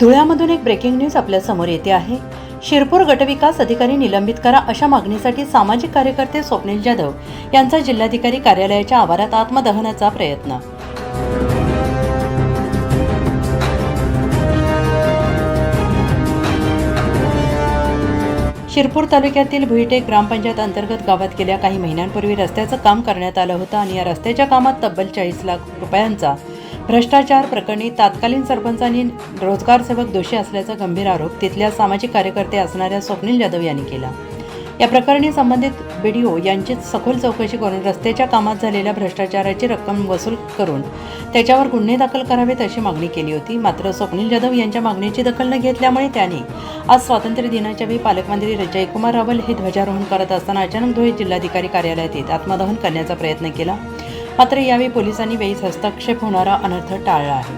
धुळ्यामधून एक breaking news आपल्यासमोर येते आहे. शिरपूर गटविकास अधिकारी निलंबित करा अशा मागणीसाठी सामाजिक कार्यकर्ते स्वप्नील जाधव यांचा जिल्हाधिकारी कार्यालयाच्या आवारात आत्मदहनाचा प्रयत्न. शिरपूर तालुक्यातील भुईटेक ग्रामपंचायत अंतर्गत गावात गेल्या काही महिन्यांपूर्वी रस्त्याचं काम करण्यात आलं होतं आणि या रस्त्याच्या कामात तब्बल चाळीस लाख रुपयांचा भ्रष्टाचार प्रकरणी तात्कालीन सरपंचांनी रोजगार सेवक दोषी असल्याचा गंभीर आरोप तिथल्या सामाजिक कार्यकर्ते असणाऱ्या स्वप्नील जाधव यांनी केला. या प्रकरणी संबंधित बीडीओ यांची सखोल चौकशी करून रस्त्याच्या कामात झालेल्या भ्रष्टाचाराची रक्कम वसूल करून त्याच्यावर गुन्हे दाखल करावेत अशी मागणी केली होती. मात्र स्वप्नील जाधव यांच्या मागणीची दखल न घेतल्यामुळे त्यांनी आज स्वातंत्र्य दिनाच्या वेळी पालकमंत्री जयकुमार रावल हे ध्वजारोहण करत असताना अचानक धुळे जिल्हाधिकारी कार्यालयात येत आत्मदहन करण्याचा प्रयत्न केला. मात्र यावेळी पोलिसांनी वेळीच हस्तक्षेप होणारा अनर्थ टाळला आहे.